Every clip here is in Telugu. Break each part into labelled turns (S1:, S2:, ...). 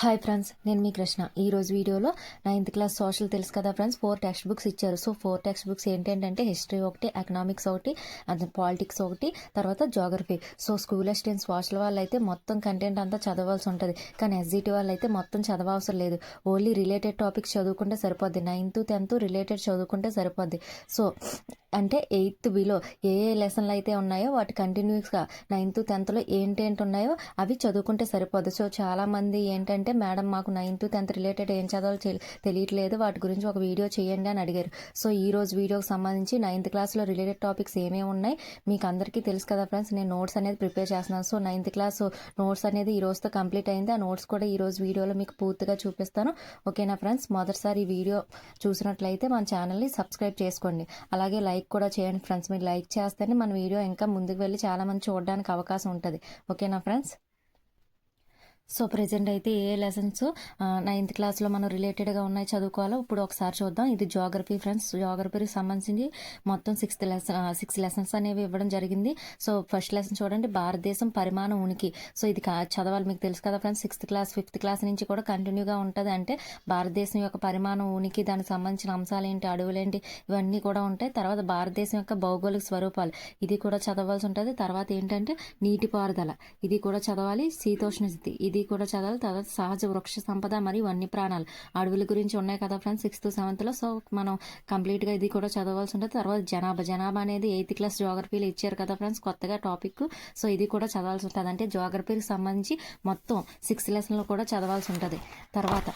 S1: హాయ్ ఫ్రెండ్స్ నేను మీ కృష్ణ. ఈ రోజు వీడియోలో నైన్త్ క్లాస్ సోషల్ తెలుసు కదా ఫ్రెండ్స్ ఫోర్ టెక్స్ట్ బుక్స్ ఇచ్చారు. సో ఫోర్ టెక్స్ట్ బుక్స్ ఏంటంటే హిస్టరీ ఒకటి ఎకనామిక్స్ ఒకటి అండ్ పాలిటిక్స్ ఒకటి తర్వాత geography so school assistants social వాళ్ళు అయితే మొత్తం కంటెంట్ అంతా చదవాల్సి ఉంటుంది. కానీ ఎస్జిటి వాళ్ళు అయితే మొత్తం చదవవసరం లేదు. ఓన్లీ రిలేటెడ్ టాపిక్స్ చదువుకుంటే సరిపోద్ది. నైన్త్ టెన్త్ రిలేటెడ్ చదువుకుంటే సరిపోద్ది. సో అంటే ఎయిత్ బిలో ఏ ఏ లెసన్లు అయితే ఉన్నాయో వాటి కంటిన్యూస్గా నైన్త్ టెన్త్లో ఏంటేంటి ఉన్నాయో అవి చదువుకుంటే సరిపోద్ది. సో చాలామంది ఏంటంటే మేడం మాకు నైన్త్ టెన్త్ రిలేటెడ్ ఏం చదవాలో తెలియట్లేదు. వాటి గురించి ఒక వీడియో చేయండి అని అడిగారు. సో ఈ రోజు వీడియోకి సంబంధించి నైన్త్ క్లాస్లో రిలేటెడ్ టాపిక్స్ ఏమేమి ఉన్నాయి మీకు అందరికీ తెలుసు కదా ఫ్రెండ్స్. నేను నోట్స్ అనేది ప్రిపేర్ చేస్తున్నాను. సో నైన్త్ క్లాస్ నోట్స్ అనేది ఈ రోజుతో కంప్లీట్ అయింది. ఆ నోట్స్ కూడా ఈ రోజు వీడియోలో మీకు పూర్తిగా చూపిస్తాను. ఓకేనా ఫ్రెండ్స్? మొదటిసారి ఈ వీడియో చూసినట్లయితే మన ఛానల్ని సబ్స్క్రైబ్ చేసుకోండి. అలాగే లైక్ కూడా చేయండి ఫ్రెండ్స్. మీరు లైక్ చేస్తేనే మన వీడియో ఇంకా ముందుకు వెళ్ళి చాలామంది చూడడానికి అవకాశం ఉంటుంది. ఓకేనా ఫ్రెండ్స్? సో ప్రజెంట్ అయితే ఏ లెసన్స్ నైన్త్ క్లాస్లో మనం రిలేటెడ్గా ఉన్నాయి చదువుకోవాలో ఇప్పుడు ఒకసారి చూద్దాం. ఇది జాగ్రఫీ ఫ్రెండ్స్ జాగ్రఫీకి సంబంధించి మొత్తం సిక్స్త్ లెసన్ సిక్స్ లెసన్స్ అనేవి ఇవ్వడం జరిగింది. సో ఫస్ట్ లెసన్ చూడండి భారతదేశం పరిమాణం ఉనికి. సో ఇది చదవాలి మీకు తెలుసు కదా friends sixth class fifth class నుంచి కూడా కంటిన్యూగా ఉంటుంది. అంటే భారతదేశం యొక్క పరిమాణం ఉనికి దానికి సంబంధించిన అంశాలు ఏంటి అడవులేంటి ఇవన్నీ కూడా ఉంటాయి. తర్వాత భారతదేశం యొక్క భౌగోళిక స్వరూపాలు. ఇది కూడా చదవాల్సి ఉంటుంది. తర్వాత ఏంటంటే నీటిపారుదల ఇది కూడా చదవాలి. శీతోష్ణ స్థితి. ఇది ఇది కూడా చదవాలి తర్వాత సహజ వృక్ష సంపద మరియు వన్యప్రాణాలు అడవుల గురించి ఉన్నాయి కదా ఫ్రెండ్స్ సిక్స్త్ సెవెంత్లో సో మనం కంప్లీట్గా ఇది కూడా చదవాల్సి ఉంటుంది. తర్వాత జనాభా జనాభా అనేది ఎయిత్ క్లాస్ జోగ్రఫీలో ఇచ్చారు కదా ఫ్రెండ్స్ కొత్తగా టాపిక్ సో ఇది కూడా చదవాల్సి ఉంటుంది. అంటే జోగ్రఫీకి సంబంధించి మొత్తం సిక్స్ లెసన్లు కూడా చదవాల్సి ఉంటుంది. తర్వాత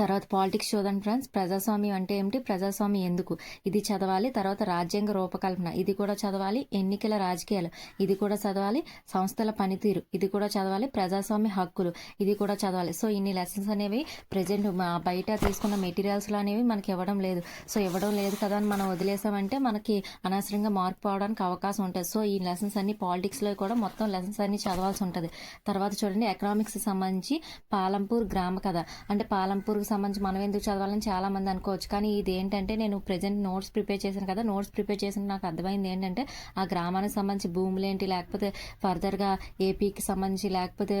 S1: తర్వాత పాలిటిక్స్ చూడండి ఫ్రెండ్స్. ప్రజాస్వామ్యం అంటే ఏమిటి? ప్రజాస్వామ్యం ఎందుకు? ఇది చదవాలి తర్వాత రాజ్యాంగ రూపకల్పన. ఇది కూడా చదవాలి ఎన్నికల రాజకీయాలు. ఇది కూడా చదవాలి సంస్థల పనితీరు. ఇది కూడా చదవాలి ప్రజాస్వామ్య హక్కులు. ఇది కూడా చదవాలి. సో ఇన్ని లెసన్స్ అనేవి ప్రజెంట్ బయట తీసుకున్న మెటీరియల్స్లో అనేవి మనకి ఇవ్వడం లేదు. సో ఇవ్వడం లేదు కదా అని మనం వదిలేసామంటే మనకి అనవసరంగా మార్క్ పోవడానికి అవకాశం ఉంటుంది. సో ఈ లెసన్స్ అన్ని పాలిటిక్స్లో కూడా మొత్తం లెసన్స్ అన్ని చదవాల్సి ఉంటుంది. తర్వాత చూడండి ఎకనామిక్స్ సంబంధించి పాలంపూర్ గ్రామ కథ. అంటే పాలంపూర్ సంబంధించి మనం ఎందుకు చదవాలని చాలా మంది అనుకోవచ్చు. కానీ ఇది ఏంటంటే నేను ప్రజెంట్ నోట్స్ ప్రిపేర్ చేశాను కదా నోట్స్ ప్రిపేర్ చేసిన నాకు అర్థమైంది ఏంటంటే ఆ గ్రామానికి సంబంధించి భూములు ఏంటి లేకపోతే ఫర్దర్గా ఏపీకి సంబంధించి లేకపోతే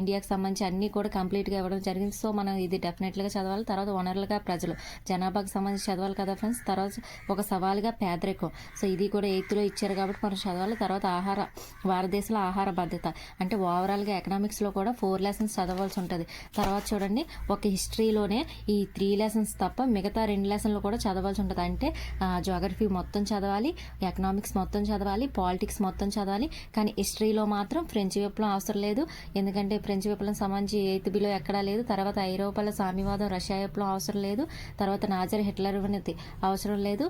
S1: ఇండియాకి సంబంధించి అన్నీ కూడా కంప్లీట్గా ఇవ్వడం జరిగింది. సో మనం ఇది డెఫినెట్గా చదవాలి. తర్వాత వనరులుగా ప్రజలు జనాభాకి సంబంధించి చదవాలి కదా ఫ్రెండ్స్ తర్వాత ఒక సవాలుగా పేదరికం. సో ఇది కూడా ఎయిత్లో ఇచ్చారు కాబట్టి మనం చదవాలి. తర్వాత ఆహార భారతదేశంలో ఆహార భద్రత. అంటే ఓవరాల్గా ఎకనామిక్స్లో కూడా ఫోర్ లెసన్స్ చదవాల్సి ఉంటుంది. తర్వాత చూడండి ఒక హిస్టరీలోనే ఈ త్రీ లెసన్స్ తప్ప మిగతా రెండు లెసన్లు కూడా చదవాల్సి ఉంటుంది. అంటే జోగ్రఫీ మొత్తం చదవాలి ఎకనామిక్స్ మొత్తం చదవాలి పాలిటిక్స్ మొత్తం చదవాలి. కానీ హిస్టరీలో మాత్రం ఫ్రెంచ్ విప్లవం అవసరం లేదు. ఎందుకంటే ఫ్రెంచ్ విప్లవం సంబంధించి ఎయిత్ బిలో ఎక్కడా లేదు. తర్వాత ఐరోపాల సామ్యవాదం రష్యా విప్లవం అవసరం లేదు. తర్వాత నాజర్ హిట్లర్ వినతి అవసరం లేదు.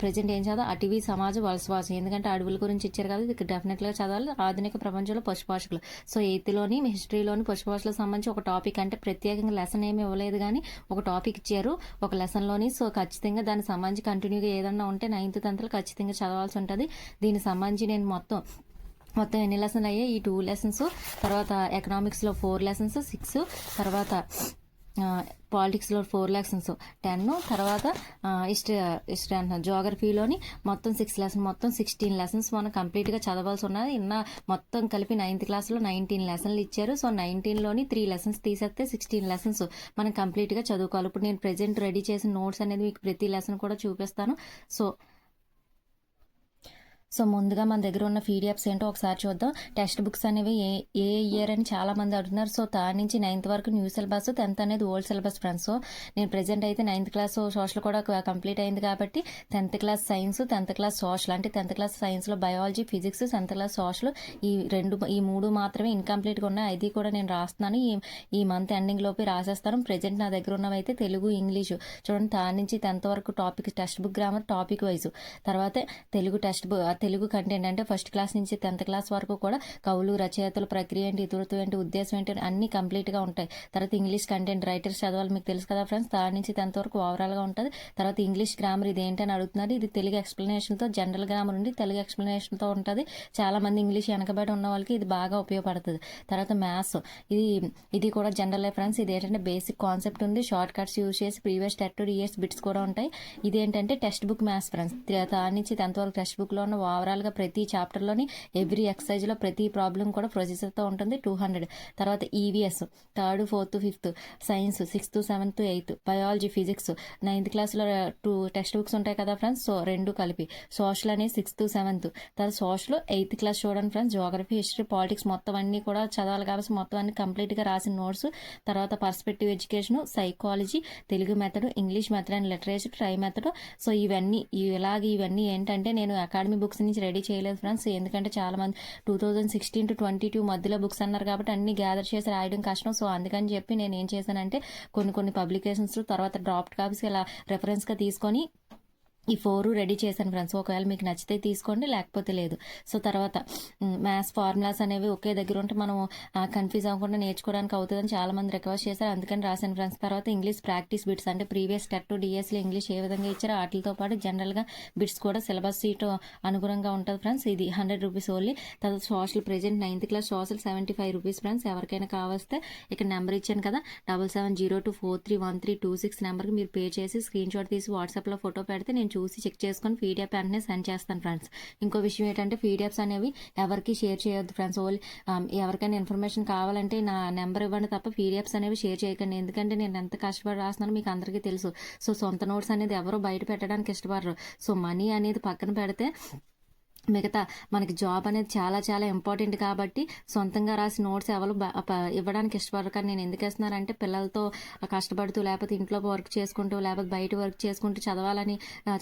S1: ప్రజెంట్ ఏం చదవాలి అటవీ సమాజం వలసవాసం ఎందుకంటే అడవుల గురించి ఇచ్చారు కదా ఇది డెఫినెట్గా చదవాలి. ఆధునిక ప్రపంచంలో పశుపోషకులు. సో ఎయిత్లోని హిస్టరీలోని పశుపోషకులకు సంబంధించి ఒక టాపిక్ అంటే ప్రత్యేకంగా లెసన్ ఏమి ఇవ్వలేదు. కానీ ఒక టాపిక్ ఇచ్చారు. ఒక లెసన్లోని సో ఖచ్చితంగా దానికి సంబంధించి కంటిన్యూగా ఏదన్నా ఉంటే నైన్త్ టెన్త్లో ఖచ్చితంగా చదవాల్సి ఉంటుంది. దీనికి సంబంధించి నేను మొత్తం మొత్తం ఎన్ని లెసన్లు అయ్యాయి? ఈ టూ లెసన్స్. తర్వాత ఎకనామిక్స్లో ఫోర్ లెసన్స్ సిక్స్ తర్వాత పాలిటిక్స్లో ఫోర్ లెసన్స్ టెన్ తర్వాత హిస్టరీ హిస్టరీ అంటున్నా జోగ్రఫీలోని మొత్తం సిక్స్ లెసన్ మొత్తం సిక్స్టీన్ లెసన్స్ మనం కంప్లీట్గా చదవాల్సి ఉన్నది. ఇన్న మొత్తం కలిపి నైన్త్ క్లాస్లో నైన్టీన్ లెసన్లు ఇచ్చారు. సో నైన్టీన్లోని త్రీ లెసన్స్ తీసేస్తే సిక్స్టీన్ లెసన్స్ మనం కంప్లీట్గా చదువుకోవాలి. ఇప్పుడు నేను ప్రజెంట్ రెడీ చేసిన నోట్స్ అనేది మీకు ప్రతి లెసన్ కూడా చూపిస్తాను. సో సో ముందుగా మన దగ్గర ఉన్న పీడిఎఫ్స్ ఏంటో ఒకసారి చూద్దాం. టెక్స్ట్ బుక్స్ అనేవి ఏ ఏ ఇయర్ అని చాలా మంది అడుగుతున్నారు. సో థర్డ్ నుంచి నైన్త్ వరకు న్యూ సిలబస్ టెన్త్ అనేది ఓల్డ్ సిలబస్ ఫ్రెండ్స్. సో నేను ప్రెజెంట్ అయితే నైన్త్ క్లాస్ సోషల్ కూడా కంప్లీట్ అయింది కాబట్టి tenth class science tenth class social అంటే టెన్త్ క్లాస్ సైన్స్లో biology physics tenth class social ఈ రెండు ఈ మూడు మాత్రమే ఇన్కంప్లీట్గా ఉన్నాయి. అది కూడా నేను రాస్తున్నాను. ఈ ఈ మంత్ ఎండింగ్ లోపు రాసేస్తాను. ప్రెజెంట్ నా దగ్గర ఉన్నవి అయితే తెలుగు ఇంగ్లీషు. చూడండి థర్డ్ నుంచి టెన్త్ వరకు topic text book grammar topic wise. తర్వాత Telugu text book Telugu content అంటే ఫస్ట్ క్లాస్ నుంచి టెన్త్ క్లాస్ వరకు కూడా కవులు రచయితలు ప్రక్రియ ఏంటి ఇతరుత్వం ఏంటి ఉద్దేశం ఏంటి అన్ని కంప్లీట్గా ఉంటాయి. తర్వాత ఇంగ్లీష్ కంటెంట్ రైటర్స్ చదవాలి మీకు తెలుసు కదా ఫ్రెండ్స్ థర్డ్ నుంచి టెన్త్ వరకు ఓవరాల్గా ఉంటుంది. తర్వాత ఇంగ్లీష్ గ్రామర్ ఇది ఏంటని అడుగుతున్నారు. ఇది తెలుగు ఎక్స్ప్లెనేషన్తో జనరల్ గ్రామర్ ఉండి తెలుగు ఎక్స్ప్లెనేషన్తో ఉంటుంది. చాలా మంది ఇంగ్లీష్ వెనకబడి ఉన్న వాళ్ళకి ఇది బాగా ఉపయోగపడుతుంది. తర్వాత మ్యాథ్స్ ఇది ఇది కూడా జనరల్ ఫ్రెండ్స్ ఇది ఏంటంటే బేసిక్ కాన్సెప్ట్ ఉంది. షార్ట్ కట్స్ యూజ్ చేసి ప్రీవియస్ టెట్ ఇయర్స్ బిట్స్ కూడా ఉంటాయి. ఇది ఏంటంటే text book maths friends third నుంచి టెన్త్ వరకు టెక్స్ట్ బుక్లో ఉన్న ఓవరాల్గా ప్రతి చాప్టర్లోని ఎవ్రీ ఎక్సర్సైజ్లో ప్రతి ప్రాబ్లం కూడా ప్రొసీజర్తో ఉంటుంది. Two hundred. తర్వాత EVS third fourth fifth science sixth seventh eighth biology physics ninth క్లాస్లో టూ టెక్స్ట్ బుక్స్ ఉంటాయి కదా ఫ్రెండ్స్ సో రెండు కలిపి. సోషల్ అనేది సిక్స్త్ సెవెంత్. తర్వాత సోషల్ ఎయిత్ క్లాస్ చూడండి ఫ్రెండ్స్ జోగ్రఫీ హిస్టరీ పాలిటిక్స్ మొత్తం అన్నీ కూడా చదవాలి కాబట్టి మొత్తం అన్ని కంప్లీట్గా రాసిన నోట్స్. తర్వాత perspective education psychology Telugu method English method and literature tri method. So ఇవన్నీ ఇలాగ ఇవన్నీ ఏంటంటే నేను అకాడమీ బుక్స్ బుక్స్ నుంచి రెడీ చేయలేదు ఫ్రెండ్స్ ఎందుకంటే చాలా మంది two thousand sixteen to twenty two మధ్యలో బుక్స్ అన్నారు కాబట్టి అన్ని గ్యాదర్ చేసి రాయడం కష్టం. సో అందుకని చెప్పి నేను ఏం చేశానంటే కొన్ని కొన్ని పబ్లికేషన్స్ తర్వాత డ్రాఫ్ట్ కాపీస్ ఇలా రెఫరెన్స్గా తీసుకొని ఈ ఫోర్ రెడీ చేశాను ఫ్రెండ్స్. ఒకవేళ మీకు నచ్చితే తీసుకోండి లేకపోతే లేదు. సో తర్వాత మ్యాథ్స్ ఫార్ములాస్ అనేవి ఒకే దగ్గర ఉంటే మనం కన్ఫ్యూజ్ అవ్వకుండా నేర్చుకోవడానికి అవుతుందని చాలామంది రిక్వెస్ట్ చేశారు. అందుకని రాశాను ఫ్రెండ్స్. తర్వాత ఇంగ్లీష్ ప్రాక్టీస్ బిట్స్ అంటే ప్రీవియస్ టెట్ డిఎస్లో ఇంగ్లీష్ ఏ విధంగా ఇచ్చారో వాటితో పాటు జనరల్గా బిట్స్ కూడా సిలబస్ సీట్ అనుగుణంగా ఉంటుంది ఫ్రెండ్స్. ఇది హండ్రెడ్ రూపీస్ ఓన్లీ. తర్వాత social present ninth class social seventy five rupees friends. ఎవరికైనా కావస్తే ఇక్కడ నెంబర్ ఇచ్చాను కదా double seven zero two four three one three two six నెంబర్కి మీరు పే చేసి స్క్రీన్ షాట్ తీసి వాట్సాప్లో ఫోటో పెడితే నేను చూసి చెక్ చేసుకొని పీడిఎఫ్ వెంటనే సెండ్ చేస్తాను ఫ్రెండ్స్ ఇంకో విషయం ఏంటంటే పీడిఎఫ్స్ అనేవి ఎవరికి షేర్ చేయొద్దు ఫ్రెండ్స్ ఓన్లీ ఎవరికైనా ఇన్ఫర్మేషన్ కావాలంటే నా నెంబర్ ఇవ్వండి తప్ప పీడిఎఫ్స్ అనేవి షేర్ చేయకండి. ఎందుకంటే నేను ఎంత కష్టపడి రాస్తున్నానో మీకు అందరికీ తెలుసు. సో సొంత నోట్స్ అనేది ఎవరు బయట పెట్టడానికి ఇష్టపడరు. సో మనీ అనేది పక్కన పెడితే మిగతా మనకి జాబ్ అనేది చాలా చాలా ఇంపార్టెంట్ కాబట్టి సొంతంగా రాసి నోట్స్ ఎవరు ఇవ్వడానికి ఇష్టపడరు. కానీ నేను ఎందుకు వేస్తున్నారంటే పిల్లలతో కష్టపడుతూ లేకపోతే ఇంట్లో వర్క్ చేసుకుంటూ లేకపోతే బయట వర్క్ చేసుకుంటూ చదవాలని ఆ,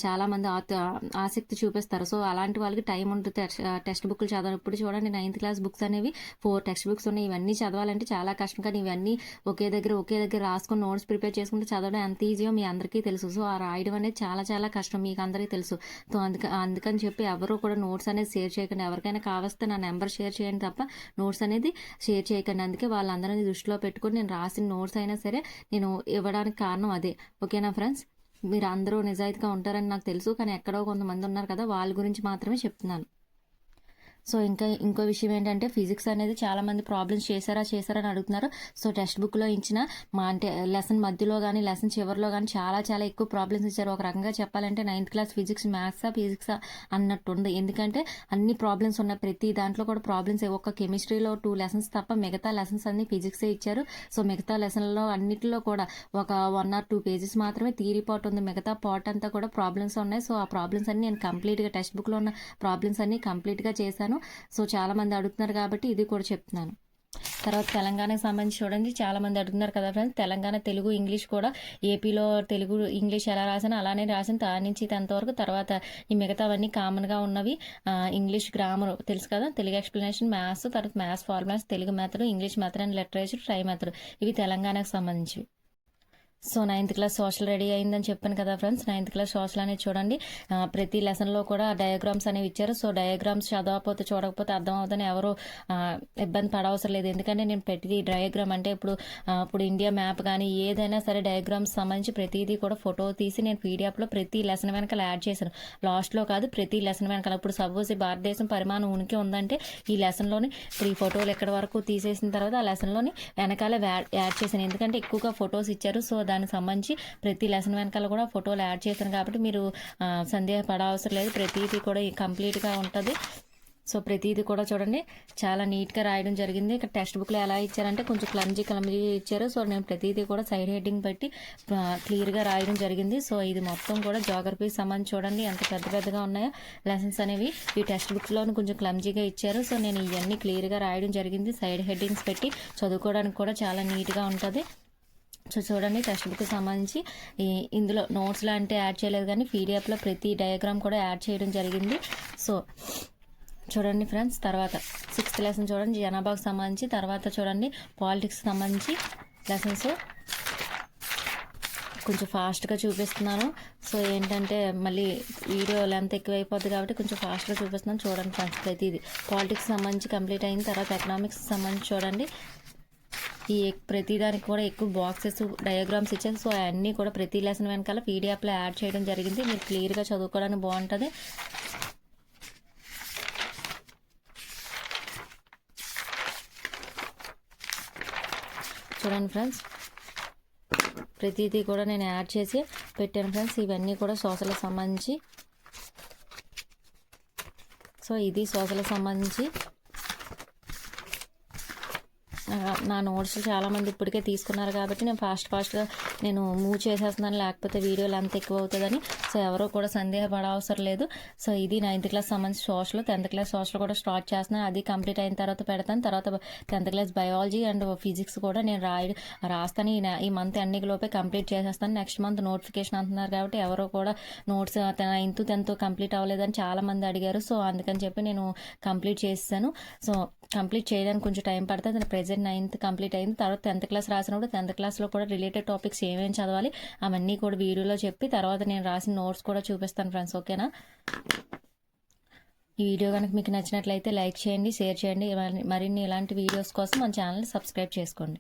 S1: ఆసక్తి చూపిస్తారు. సో అలాంటి వాళ్ళకి టైం ఉంటుంది. టెక్స్ట్- టెక్స్ట్ బుక్లు చదవాలి ఇప్పుడు చూడండి నైన్త్ క్లాస్ బుక్స్ అనేవి ఫోర్ టెక్స్ట్ బుక్స్ ఉన్నాయి. ఇవన్నీ చదవాలంటే చాలా కష్టం. కానీ ఇవన్నీ ఒకే దగ్గర ఒకే దగ్గర రాసుకుని నోట్స్ ప్రిపేర్ చేసుకుంటూ చదవడం ఎంత ఈజీయో మీ అందరికీ తెలుసు. సో ఆ రాయడం అనేది చాలా చాలా కష్టం. మీకు అందరికీ తెలుసు. సో అందుక అందుకని చెప్పి ఎవరు కూడా నోట్స్ నోట్స్ అనేది షేర్ చేయకండి. ఎవరికైనా కావస్తే నా నెంబర్ షేర్ చేయండి తప్ప నోట్స్ అనేది షేర్ చేయకండి. అందుకే వాళ్ళందరినీ దృష్టిలో పెట్టుకొని నేను రాసిన నోట్స్ అయినా సరే నేను ఇవ్వడానికి కారణం అదే. ఓకేనా ఫ్రెండ్స్? మీరు అందరూ నిజాయితీగా ఉంటారని నాకు తెలుసు. కానీ ఎక్కడో కొంతమంది ఉన్నారు కదా వాళ్ళ గురించి మాత్రమే చెప్తున్నాను. సో ఇంకా ఇంకో విషయం ఏంటంటే ఫిజిక్స్ అనేది చాలా మంది ప్రాబ్లమ్స్ చేశారా చేశారా అని అడుగుతున్నారు. సో టెక్స్ట్ బుక్లో ఇచ్చిన మా అంటే లెసన్ మధ్యలో కానీ లెసన్ చివరిలో కానీ చాలా చాలా ఎక్కువ ప్రాబ్లమ్స్ ఇచ్చారు. ఒక రకంగా చెప్పాలంటే నైన్త్ క్లాస్ ఫిజిక్స్ మ్యాథ్సా ఫిజిక్సా అన్నట్టు ఉంది ఎందుకంటే అన్ని ప్రాబ్లమ్స్ ఉన్నాయి ప్రతి దాంట్లో కూడా ప్రాబ్లమ్స్ ఒక్క కెమిస్ట్రీలో టూ లెసన్స్ తప్ప మిగతా లెసన్స్ అన్ని ఫిజిక్సే ఇచ్చారు. సో మిగతా లెసన్లో అన్నిటిలో కూడా ఒక వన్ ఆర్ టూ పేజెస్ మాత్రమే థియరీ పార్ట్ ఉంది. మిగతా పార్ట్ అంతా కూడా ప్రాబ్లమ్స్ ఉన్నాయి. సో ఆ ప్రాబ్లమ్స్ అన్ని నేను కంప్లీట్గా టెక్స్ట్ బుక్లో ఉన్న ప్రాబ్లమ్స్ అన్ని కంప్లీట్గా చేశాను. సో చాలామంది అడుగుతున్నారు కాబట్టి ఇది కూడా చెప్తున్నాను. తర్వాత తెలంగాణకు సంబంధించి చూడండి. చాలా మంది అడుగుతున్నారు కదా ఫ్రెండ్స్ తెలంగాణ తెలుగు ఇంగ్లీష్ కూడా ఏపీలో తెలుగు ఇంగ్లీష్ ఎలా రాసానో అలానే రాసిన తా నుంచి టెన్త్ వరకు తర్వాత ఈ మిగతావన్నీ కామన్గా ఉన్నవి ఇంగ్లీష్ గ్రామర్ తెలుసు కదా? తెలుగు ఎక్స్ప్లెనేషన్ మ్యాథ్స్ తర్వాత maths formulas Telugu method English method and literature tri method ఇవి తెలంగాణకు సంబంధించివి. So ninth class social ready అయిందని చెప్పాను కదా ఫ్రెండ్స్ నైన్త్ క్లాస్ సోషల్ అనేది చూడండి. ప్రతి లెసన్లో కూడా డయాగ్రామ్స్ అనేవి ఇచ్చారు. సో డయాగ్రామ్స్ చదవకపోతే చూడకపోతే అర్థం అవుతుందని ఎవరు ఇబ్బంది పడవసరం లేదు. ఎందుకంటే నేను ప్రతిదీ డయాగ్రామ్ అంటే ఇప్పుడు ఇప్పుడు ఇండియా మ్యాప్ కానీ ఏదైనా సరే డయాగ్రామ్స్ సంబంధించి ప్రతిదీ కూడా ఫోటో తీసి నేను పీడిఎఫ్లో ప్రతి లెసన్ వెనకాల యాడ్ చేశాను. లాస్ట్లో కాదు ప్రతి లెసన్ వెనకాల. ఇప్పుడు సపోజ్ ఈ భారతదేశం పరిమాణం ఉనికి ఉందంటే ఈ లెసన్లోని ఇప్పుడు ఈ ఫోటోలు ఎక్కడి వరకు తీసేసిన తర్వాత ఆ లెసన్లోని వెనకాల యాడ్ యాడ్ చేశాను. ఎందుకంటే ఎక్కువగా ఫొటోస్ ఇచ్చారు. సో దానికి సంబంధించి ప్రతి లెసన్ వెనకాల కూడా ఫోటోలు యాడ్ చేశాను కాబట్టి మీరు సందేహపడవసరం అవసరం లేదు. ప్రతిదీ కూడా కంప్లీట్గా ఉంటుంది. సో ప్రతిదీ కూడా చూడండి. చాలా నీట్గా రాయడం జరిగింది. ఇక్కడ టెక్స్ట్ బుక్లో ఎలా ఇచ్చారంటే కొంచెం క్లమ్జీ క్లమ్జీ ఇచ్చారు. సో నేను ప్రతిదీ కూడా సైడ్ హెడ్డింగ్ పెట్టి క్లియర్గా రాయడం జరిగింది. సో ఇది మొత్తం కూడా జాగ్రఫీ సంబంధించి చూడండి. ఎంత పెద్ద పెద్దగా ఉన్నాయో లెసన్స్ అనేవి. ఈ టెక్స్ట్ బుక్స్లో కొంచెం క్లమ్జీగా ఇచ్చారు. సో నేను ఇవన్నీ క్లియర్గా రాయడం జరిగింది. సైడ్ హెడ్డింగ్స్ పెట్టి చదువుకోవడానికి కూడా చాలా నీట్గా ఉంటుంది. సో చూడండి టెక్స్ట్ బుక్ సంబంధించి ఇందులో నోట్స్లో అంటే యాడ్ చేయలేదు కానీ పీడిఎఫ్లో ప్రతి డయాగ్రామ్ కూడా యాడ్ చేయడం జరిగింది. సో చూడండి ఫ్రెండ్స్ తర్వాత సిక్స్త్ లెసన్ చూడండి జనాభాకు సంబంధించి తర్వాత చూడండి పాలిటిక్స్ సంబంధించి లెసన్స్ కొంచెం ఫాస్ట్గా చూపిస్తున్నాను. సో ఏంటంటే మళ్ళీ వీడియో లెంత్ ఎక్కువ అయిపోద్ది కాబట్టి కొంచెం ఫాస్ట్గా చూపిస్తున్నాను. చూడండి ఫ్రెండ్స్ ప్రతిదీ పాలిటిక్స్ సంబంధించి కంప్లీట్ అయిన తర్వాత ఎకనామిక్స్ సంబంధించి చూడండి. ఈ ప్రతి దానికి కూడా ఎక్కువ బాక్సెస్ డయాగ్రామ్స్ ఇచ్చారు సో అవన్నీ కూడా ప్రతి లెసన్ వెనకాల పీడిఎఫ్లో యాడ్ చేయడం జరిగింది. మీరు క్లియర్గా చదువుకోవడానికి బాగుంటుంది. చూడండి ఫ్రెండ్స్. ప్రతిదీ కూడా నేను యాడ్ చేసి పెట్టాను ఫ్రెండ్స్. ఇవన్నీ కూడా సోషల్కి సంబంధించి. సో ఇది సోషల్కి సంబంధించి. నా- నోట్స్ చాలామంది ఇప్పటికే తీసుకున్నారు కాబట్టి నేను ఫాస్ట్ ఫాస్ట్గా నేను మూవ్ చేసేస్తున్నాను లేకపోతే వీడియోలు అంత ఎక్కువ అవుతుందని సో ఎవరో కూడా సందేహపడ అవసరం లేదు. సో ఇది నైన్త్ క్లాస్ సంబంధించి సోషల్ టెన్త్ క్లాస్ సోషల్ కూడా స్టార్ట్ చేస్తున్నాను. అది కంప్లీట్ అయిన తర్వాత పెడతాను. తర్వాత tenth class biology and physics కూడా నేను రాయ రాస్తాను. ఈ ఈ మంత్ ఎండింగ్ లోపే కంప్లీట్ చేసేస్తాను. నెక్స్ట్ మంత్ నోటిఫికేషన్ అంటున్నారు కాబట్టి ఎవరో కూడా నోట్స్ నైన్త్ టెన్త్ కంప్లీట్ అవ్వలేదని చాలామంది అడిగారు. సో అందుకని చెప్పి నేను కంప్లీట్ చేస్తాను సో కంప్లీట్ చేయడానికి కొంచెం టైం పడుతుంది. ప్రెజెంట్ నైన్త్ కంప్లీట్ అయింది తర్వాత టెన్త్ క్లాస్ రాసినప్పుడు టెన్త్ క్లాస్లో కూడా రిలేటెడ్ టాపిక్స్ ఏమేమి చదవాలి అవన్నీ కూడా వీడియోలో చెప్పి తర్వాత నేను రాసిన నోట్స్ కూడా చూపిస్తాను ఫ్రెండ్స్ ఓకేనా? ఈ వీడియో కనుక మీకు నచ్చినట్లయితే లైక్ చేయండి షేర్ చేయండి మరిన్ని ఇలాంటి వీడియోస్ కోసం మన ఛానల్ని సబ్స్క్రైబ్ చేసుకోండి.